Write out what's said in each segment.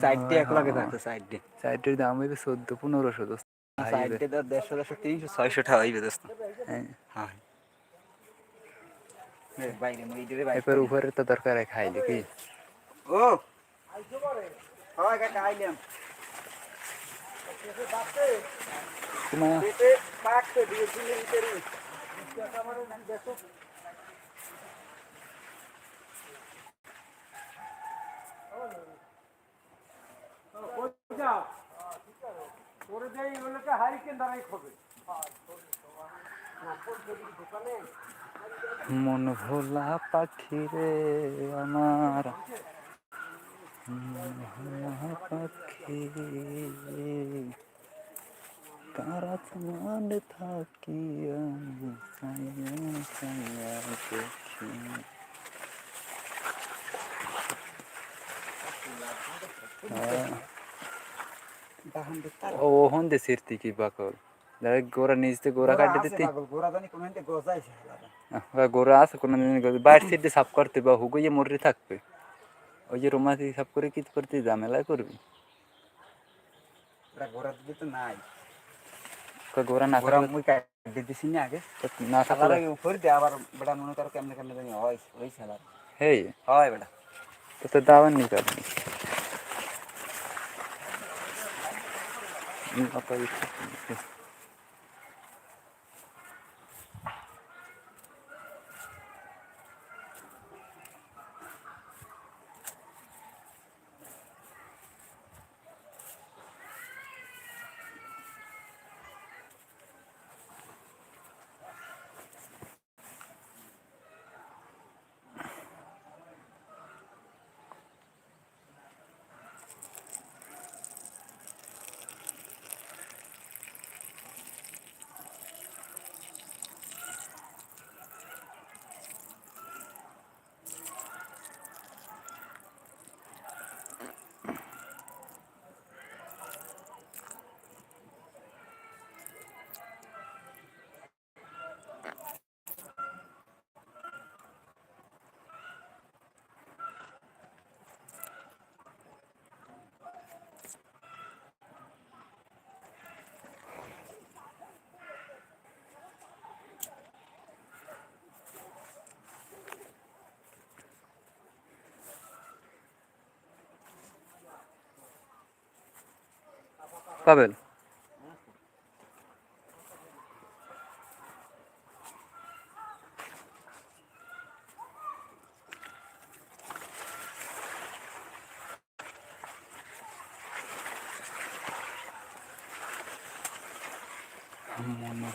Side দিয়ে এক লগে থাকতো সাইড দিয়ে চারটির দাম হইবে চোদ্দ পনেরোশো দোস্ত। সাইড দিয়ে ধর দেড়শো দেড়শো তিনশো ছয়শো টাকা হইবে দোস্ত। হ্যাঁ। হ্যাঁ এরপর উপরে তো দরকার খাইলে কি? ও! তোমার পেটে পাকতে দিয়ে দিলে ভিতরে মন ভোলা পাখি রে আমার। মন ভোলা পাখি তারা চাঁদ থাকি আমি ছায়া ছায়া দেখি দাহান দিতে ও ওহন দে সিরতি কি বাকল দেখ গোরা নিচতে গোরা কাটে দিতে গোরা জানি কোন হিন্দে গোজাইছে হ্যাঁ, গোরা আছে কোনো দিন বাইরে সিট দিয়ে সাফ করতে বা হুগুইয়ে মরে থাকবে ওই যে রোমাতি সাফ করে কি করতে ঝামেলা করবি ওরা গোরা দিতে তো নাই কয় গোরা না গোরা করে মুই কাটে দিছি না আগে না খাবার থাকলে আগে উপর দিয়ে আবার বেটা মনে করো কেমনে কেমনে জানি হয় ওই খেলার হেই হয় বেটা তো তো দাওয়ান নি করবি পাবেল মন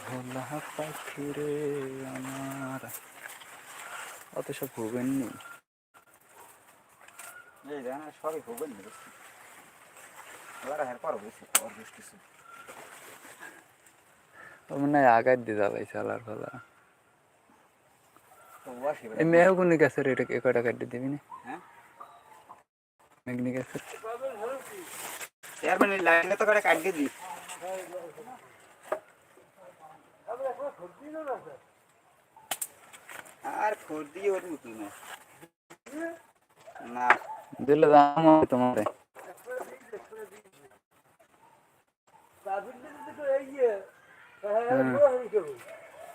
ভোলা পাখি রে আমার। অত সব ভুবেন নি এই জানা সবই হবে না ওরা হের পর বসে আর বসতেছে ও মনে হয় আগার দিয়ে যাবাই চালার ফলা এই মেহগুনি গাছের এটা এ কটা দিবি না? মেঘনি গাছের লাইনে তো করে কাটিয়ে দি আর খর্দি ওর মতো না। না। দিলে দাম হবে তোমার।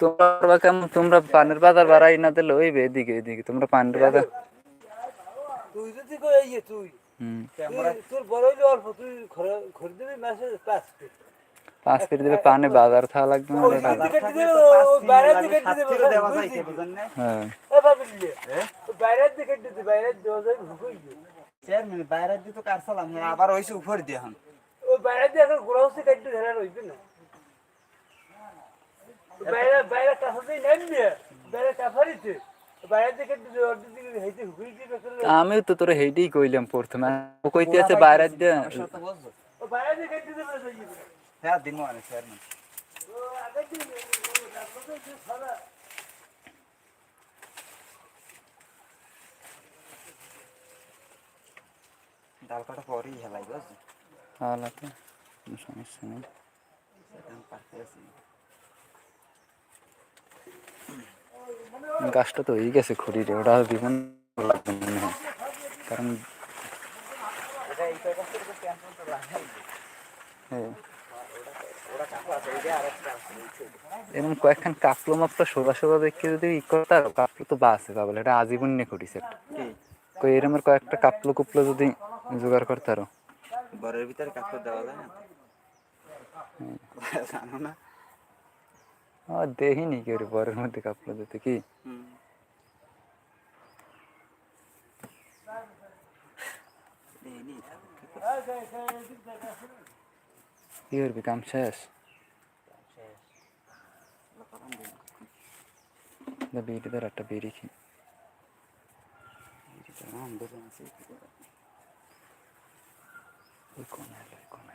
তোমরা কেমন তোমরা পানের বাজার বাড়াই না দিলে ওইবে এদিকে এদিকে। তোমরা পানের বাজার তুই যদি কই এই তুই হুম। তোর বড় হইলে অল্প তুই ঘরে- দিবি মাসে পাঁচ ফিট। পাঁচ ফিট দিলে পানে বাজার খাওয়া লাগবে না। বাইরের দিকে দিতে সাত দেওয়া যায় বুঝেন না হ্যাঁ। দিয়ে তো কার সালাম আবার হইছে উপর দিয়ে ও বাইরের দিয়ে এখন গোড়া হচ্ছে কাটতে ধরে রইবে না। বাইরে বাইরে নামবে বাইরে আমিও তো তোরে হেইটাই কইলাম প্রথমে। ও কইতে আছে বাইরে দিয়ে হ্যাঁ দিন মানে ডাল কাটা পরেই হেলাই হালাতে কোনো সমস্যা নেই। গাছটা তো হয়ে গেছে খড়ি রে ওটা বিভিন্ন লাগবে মনে হয় কারণ হ্যাঁ। আছে আছে। এরকম কয়েকখান কাপলো মাপটা সোজা সোজা দেখে যদি ই করতে কাপলো তো বাসে পাবলে এটা আজীবন নিয়ে কি কই এরমের কয়েকটা কাপলো কুপলো যদি জোগাড় করতে পারো। ঘরের ভিতরে কাকু দেওয়া যায় না জানো না? দেখিনি কি ওর বরের মধ্যে কাপলো দিতে কি হুম। দেয়নি, কি করব? কি করবি কাম শেষ শেষ। এগুলো করান দিন। দা বিড়ি ধর একটা বিড়ি খি এই যে আমার আন্দোলন আছে, কি করব? ওই কোন এলো ওই কোন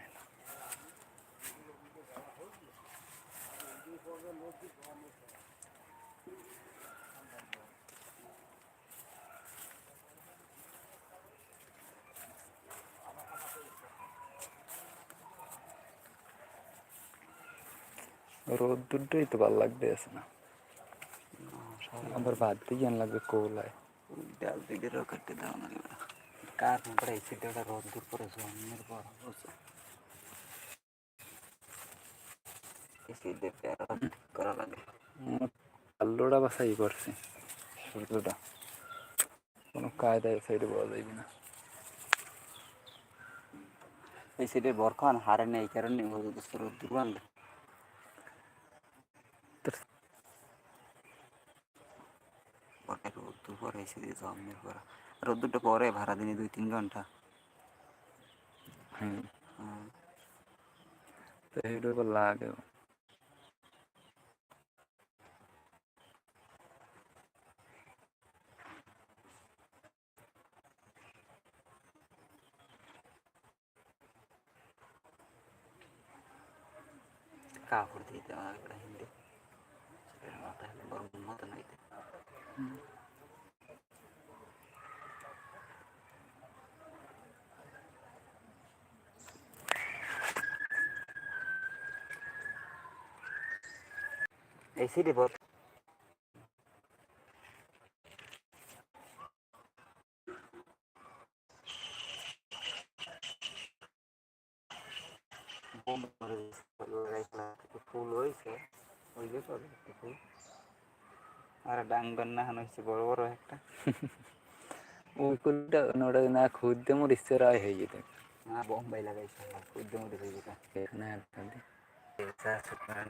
রোদ দুটোই তো ভালো লাগতে আছে না। আবার ভাত দিয়ে জ্ঞান লাগবে কোলায়। ডাল দিকে রকেটে দাও না। কার পরে রোদ দূর করে জন্মের পর বুঝছ এই সিটে প্যারা ঠিক করা লাগে আল্লোটা বাসাই করছে সূর্যটা কোনো কায়দায় সাইডে বলা যাইবে না। এই সিটে বরখান হারে নেই কারণে বুঝতে রোদ দূর বানলে পরে ভাড়া দিনে দুই তিন ঘণ্টা হুম। তো এইটা এবার লাগে। কাপড় দিতে আমার একটা হিন্দি। মাথায় গরম মতো নাইতে এই সিটে বল ফুল হয়েছে ওই যে ফুল আর ডাঙ্গর না হয়েছে বড় বড় একটা। ওই কুলটা ওটা না খুঁজতে মোর ইচ্ছে রায় হয়ে যেত। না বোম্বাই লাগাইছে উদ্যম উঠে যেটা এখানে একটা দি। চারশো টাকা